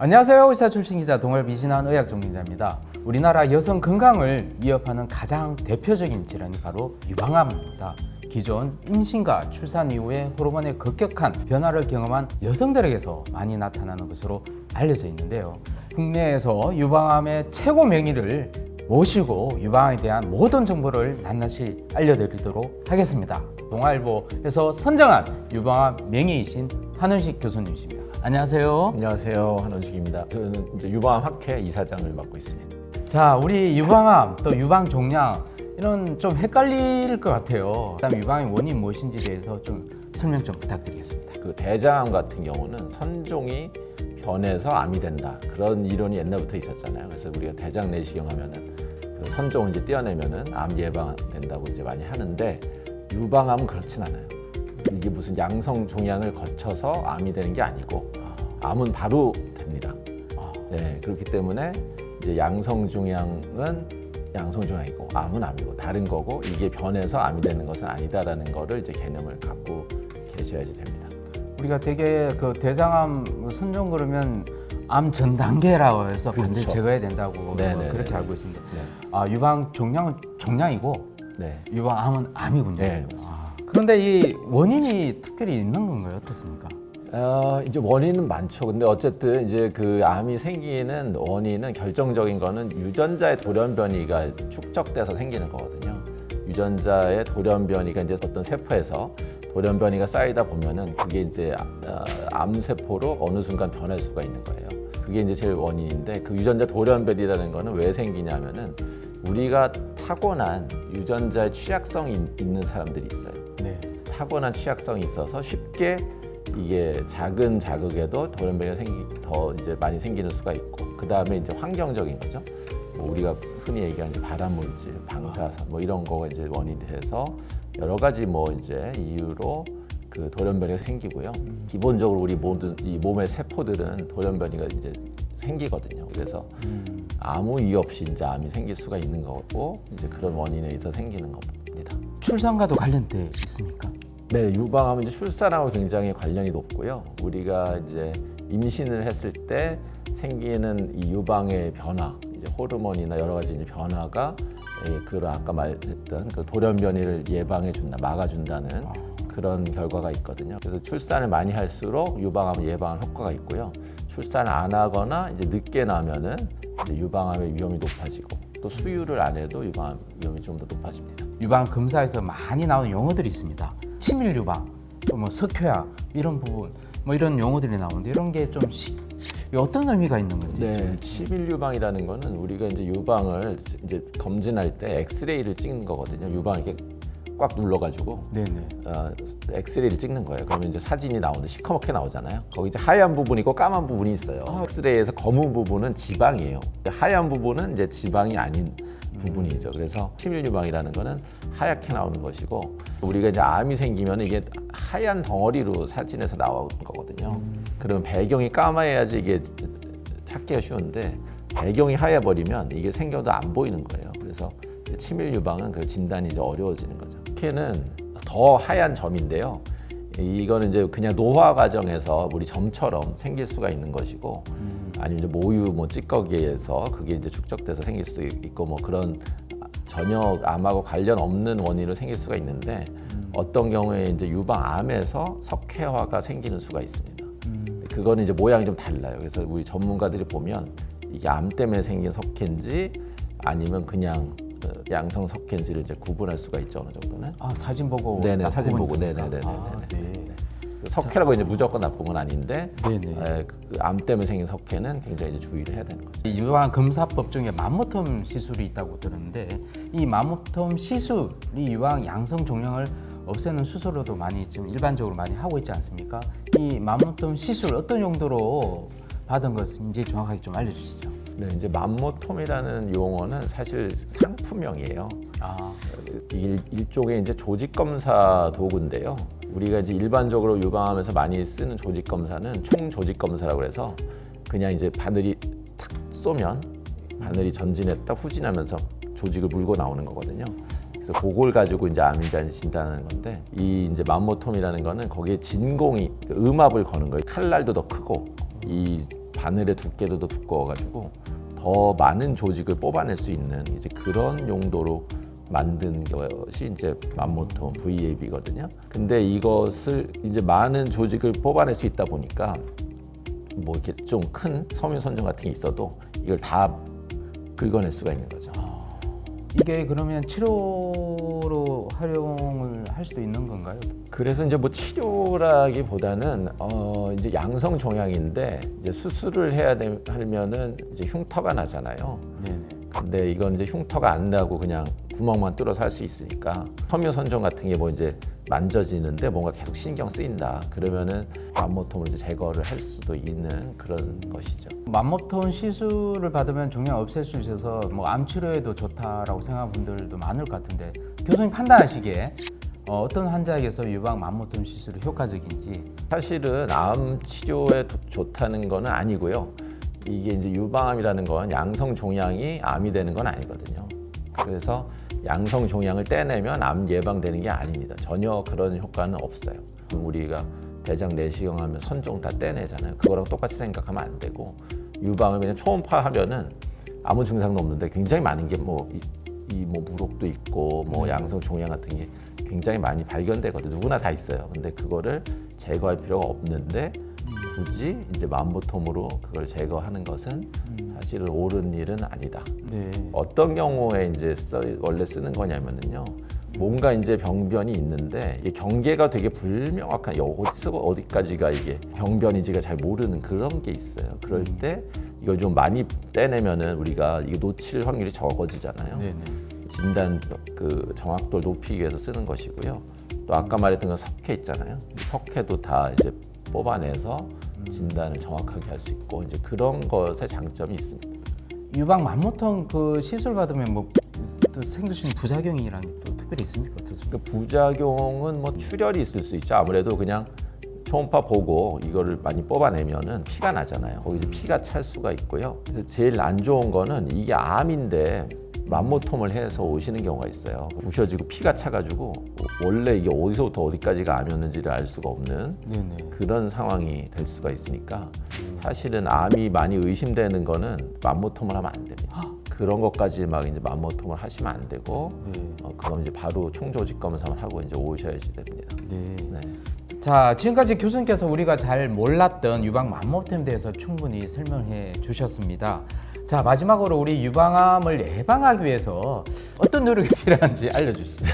안녕하세요. 의사 출신 기자 동월 이진환 의학 전문기자입니다. 우리나라 여성 건강을 위협하는 가장 대표적인 질환이 바로 유방암입니다. 기존 임신과 출산 이후에 호르몬의 급격한 변화를 경험한 여성들에게서 많이 나타나는 것으로 알려져 있는데요. 국내에서 유방암의 최고 명의를 모시고 유방암에 대한 모든 정보를 낱낱이 알려드리도록 하겠습니다. 동아일보에서 선정한 유방암 명의이신 한은식 교수님이십니다. 안녕하세요. 안녕하세요 한원식입니다. 저는 이제 유방암 학회 이사장을 맡고 있습니다. 자, 우리 유방암 또 유방 종양 이런 좀 헷갈릴 것 같아요. 그다음 유방의 원인 무엇인지에 대해서 좀 설명 좀 부탁드리겠습니다. 그 대장암 같은 경우는 선종이 변해서 암이 된다 그런 이론이 옛날부터 있었잖아요. 그래서 우리가 대장 내시경 하면은 그 선종을 이제 떼어내면은 암 예방된다고 이제 많이 하는데 유방암은 그렇진 않아요. 이게 무슨 양성 종양을 거쳐서 암이 되는 게 아니고 암은 바로 됩니다. 아, 네, 그렇기 때문에 이제 양성 종양은 양성 종양이고 암은 암이고 다른 거고 이게 변해서 암이 되는 것은 아니다라는 거를 이제 개념을 갖고 계셔야지 됩니다. 우리가 되게 그 대장암 선종 그러면 암 전 단계라고 해서 반드시 그렇죠. 제거해야 된다고 네네네. 그렇게 알고 있습니다. 네, 아, 유방 종양은 종양이고 네. 유방암은 암이군요. 네, 아, 그런데 이 원인이 특별히 있는 건가요? 어떻습니까? 어, 이제 원인은 많죠. 근데 어쨌든 이제 그 암이 생기는 원인은 결정적인 거는 유전자의 돌연 변이가 축적돼서 생기는 거거든요. 유전자의 돌연 변이가 이제 어떤 세포에서 돌연 변이가 쌓이다 보면은 그게 이제 어, 암 세포로 어느 순간 변할 수가 있는 거예요. 그게 이제 제일 원인인데 그 유전자 돌연 변이라는 거는 왜 생기냐면은 우리가 타고난 유전자의 취약성이 있- 있는 사람들이 있어요. 네. 타고난 취약성이 있어서 쉽게 이게 작은 자극에도 돌연변이가 생기 더 이제 많이 생기는 수가 있고 그 다음에 이제 환경적인 거죠. 뭐 우리가 흔히 얘기하는 발암물질, 방사선 뭐 이런 거가 이제 원인이 돼서 여러 가지 뭐 이제 이유로 그 돌연변이가 생기고요. 기본적으로 우리 모든 이 몸의 세포들은 돌연변이가 이제 생기거든요. 그래서 아무 이유 없이 이제 암이 생길 수가 있는 거고 이제 그런 원인에 의해서 생기는 겁니다. 출산과도 관련돼 있습니까? 네, 유방암은 이제 출산하고 굉장히 관련이 높고요. 우리가 이제 임신을 했을 때 생기는 이 유방의 변화, 이제 호르몬이나 여러 가지 이제 변화가 예, 그런 아까 말했던 그 돌연 변이를 예방해 준다, 막아 준다는 그런 결과가 있거든요. 그래서 출산을 많이 할수록 유방암 예방 효과가 있고요. 출산을 안 하거나 이제 늦게 나면은 이제 유방암의 위험이 높아지고 또 수유를 안 해도 유방암 위험이 좀 더 높아집니다. 유방 검사에서 많이 나오는 용어들이 있습니다. 치밀 유방, 또 뭐 석회암 이런 부분, 뭐 이런 용어들이 나오는데 이런 게좀 어떤 의미가 있는 건지. 네, 치밀 유방이라는 거는 우리가 이제 유방을 이제 검진할 때 엑스레이를 찍는 거거든요. 유방 이렇게 꽉 눌러가지고 네네. 어, 엑스레이를 찍는 거예요. 그러면 이제 사진이 나오는데 시커멓게 나오잖아요. 거기 이제 하얀 부분이 있고 까만 부분이 있어요. 엑스레이에서 검은 부분은 지방이에요. 하얀 부분은 이제 지방이 아닌 부분이죠. 그래서 치밀 유방이라는 거는 하얗게 나오는 것이고 우리가 이제 암이 생기면 이게 하얀 덩어리로 사진에서 나오는 거거든요. 그러면 배경이 까마야지 이게 찾기가 쉬운데 배경이 하얘 버리면 이게 생겨도 안 보이는 거예요. 그래서 치밀 유방은 그 진단이 이제 어려워지는 거죠. 특히는 더 하얀 점인데요. 이거는 이제 그냥 노화 과정에서 우리 점처럼 생길 수가 있는 것이고 아니면 모유 뭐 찌꺼기에서 그게 이제 축적돼서 생길 수도 있고 뭐 그런 전혀 암하고 관련 없는 원인으로 생길 수가 있는데 어떤 경우에 이제 유방암에서 석회화가 생기는 수가 있습니다. 그거는 이제 모양이 좀 달라요. 그래서 우리 전문가들이 보면 이게 암 때문에 생긴 석회인지 아니면 그냥 어, 양성 석회인지를 이제 구분할 수가 있죠 어느 정도는. 아 사진 보고. 네네, 딱 사진 보고. 네네네네네. 아, 네. 그 석회라고 이제 무조건 나쁜 건 아닌데 네네. 에, 그 암 때문에 생긴 석회는 굉장히 이제 주의를 해야 되는 거죠. 이 유방 검사법 중에 맘모톰 시술이 있다고 들었는데 이 맘모톰 시술이 유방 양성 종양을 없애는 수술로도 많이 지금 일반적으로 많이 하고 있지 않습니까? 이 맘모톰 시술 어떤 용도로 받은 것인지 정확하게 좀 알려주시죠. 네, 이제 맘모톰이라는 용어는 사실 상품명이에요. 아, 일, 일종의 이제 조직 검사 도구인데요. 우리가 이제 일반적으로 유방암에서 많이 쓰는 조직 검사는 총 조직 검사라고 해서 그냥 이제 바늘이 탁 쏘면 바늘이 전진했다 후진하면서 조직을 물고 나오는 거거든요. 그래서 그걸 가지고 이제 아닌지 진단하는 건데 이 이제 맘모톰이라는 거는 거기에 진공이 그 음압을 거는 거예요. 칼날도 더 크고 이 바늘의 두께도 더 두꺼워가지고 더 많은 조직을 뽑아낼 수 있는 이제 그런 용도로 만든 것이 이제 맘모톰 VAB거든요. 근데 이것을 이제 많은 조직을 뽑아낼 수 있다 보니까 뭐 이렇게 좀 큰 섬유 선정 같은 게 있어도 이걸 다 긁어낼 수가 있는 거죠. 이게 그러면 치료로 활용을 할 수도 있는 건가요? 그래서 이제 뭐 치료라기보다는 어 이제 양성 종양인데 이제 수술을 해야 되, 하면은 이제 흉터가 나잖아요. 네네. 근데 이건 이제 흉터가 안 나고 그냥 구멍만 뚫어서 할 수 있으니까 섬유 선정 같은 게 뭐 이제 만져지는데 뭔가 계속 신경 쓰인다. 그러면은 맘모톰을 이제 제거를 할 수도 있는 그런 것이죠. 맘모톤 시술을 받으면 종양 없앨 수 있어서 뭐 암 치료에도 좋다라고 생각하는 분들도 많을 것 같은데 교수님 판단하시기에 어, 어떤 환자에게서 유방 맘모톤 시술이 효과적인지 사실은 암 치료에 도- 좋다는 거는 아니고요. 이게 이제 유방암이라는 건 양성 종양이 암이 되는 건 아니거든요. 그래서 양성 종양을 떼내면 암 예방되는 게 아닙니다. 전혀 그런 효과는 없어요. 우리가 대장 내시경 하면 선종 다 떼내잖아요. 그거랑 똑같이 생각하면 안 되고 유방암 그냥 초음파하면은 아무 증상도 없는데 굉장히 많은 게 뭐이뭐 무록도 있고 뭐 양성 종양 같은 게 굉장히 많이 발견되거든요. 누구나 다 있어요. 근데 그거를 제거할 필요가 없는데 굳이 이제 만보톰으로 그걸 제거하는 것은 사실은 옳은 일은 아니다. 네. 어떤 경우에 이제 써, 원래 쓰는 거냐면은요. 뭔가 이제 병변이 있는데 이게 경계가 되게 불명확한 이 어디서 어디까지가 이게 병변인지가 잘 모르는 그런 게 있어요. 그럴 때 이걸 좀 많이 떼내면은 우리가 이게 놓칠 확률이 적어지잖아요. 네네. 진단 그 정확도를 높이기 위해서 쓰는 것이고요. 또 아까 말했던 건 석회 있잖아요. 이 석회도 다 이제 뽑아내서 진단을 정확하게 할 수 있고 이제 그런 것에 장점이 있습니다. 유방 맘모톤 그 시술 받으면 뭐 또 생기시는 부작용이랑 또 특별히 있습니까? 어떻습니까? 그 부작용은 뭐 출혈이 있을 수 있죠. 아무래도 그냥 초음파 보고 이거를 많이 뽑아내면은 피가 나잖아요. 거기 이제 피가 찰 수가 있고요. 그래서 제일 안 좋은 거는 이게 암인데 만모톰을 해서 오시는 경우가 있어요. 부셔지고 피가 차가지고 원래 이게 어디서부터 어디까지가 암이었는지를 알 수가 없는 네네. 그런 상황이 될 수가 있으니까 사실은 암이 많이 의심되는 거는 만모톰을 하면 안 됩니다. 그런 것까지 막 이제 만모톰을 하시면 안 되고 네. 어, 그럼 이제 바로 총조직 검사를 하고 이제 오셔야지 됩니다. 네. 네. 자, 지금까지 교수님께서 우리가 잘 몰랐던 유방 맘모템에 대해서 충분히 설명해 주셨습니다. 자, 마지막으로 우리 유방암을 예방하기 위해서 어떤 노력이 필요한지 알려주시죠.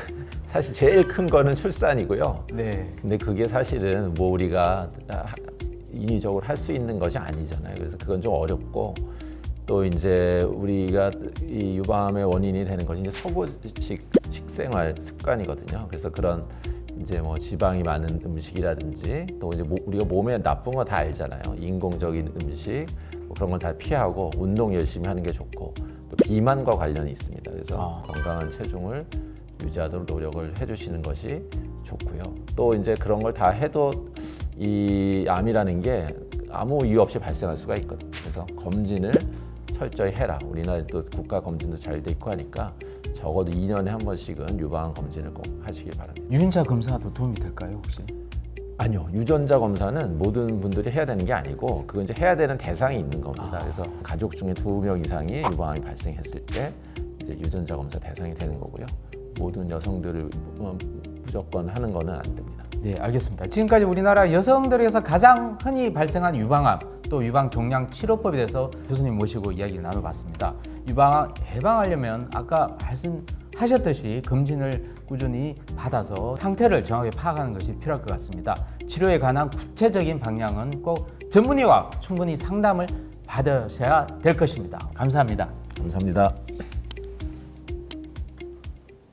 사실 제일 큰 거는 출산이고요. 네. 근데 그게 사실은 뭐 우리가 하- 인위적으로 할 수 있는 것이 아니잖아요. 그래서 그건 좀 어렵고 또 이제 우리가 이 유방암의 원인이 되는 것이 이제 서구식 식생활 습관이거든요. 그래서 그런 이제 뭐 지방이 많은 음식이라든지 또 이제 모- 우리가 몸에 나쁜 거 다 알잖아요. 인공적인 음식 뭐 그런 건다 피하고 운동 열심히 하는 게 좋고 또 비만과 관련이 있습니다. 그래서 아. 건강한 체중을 유지하도록 노력을 해주시는 것이 좋고요. 또 이제 그런 걸 다 해도 이 암이라는 게 아무 이유 없이 발생할 수가 있거든요. 그래서 검진을 철저히 해라. 우리나라 또 국가 검진도 잘 돼 있고 하니까 적어도 2년에 한 번씩은 유방 검진을 꼭 하시길 바랍니다. 유인자 검사도 도움이 될까요, 혹시? 아니요, 유전자 검사는 모든 분들이 해야 되는 게 아니고 그건 이제 해야 되는 대상이 있는 겁니다. 아. 그래서 가족 중에 두 명 이상이 유방암이 발생했을 때 이제 유전자 검사 대상이 되는 거고요. 모든 여성들을 무- 무조건 하는 거는 안 됩니다. 네, 알겠습니다. 지금까지 우리나라 여성들에게서 가장 흔히 발생한 유방암 또 유방 종양 치료법에 대해서 교수님 모시고 이야기를 나눠봤습니다. 유방암 예방하려면 아까 말씀하셨듯이 검진을 꾸준히 받아서 상태를 정확히 파악하는 것이 필요할 것 같습니다. 치료에 관한 구체적인 방향은 꼭 전문의와 충분히 상담을 받으셔야 될 것입니다. 감사합니다. 감사합니다.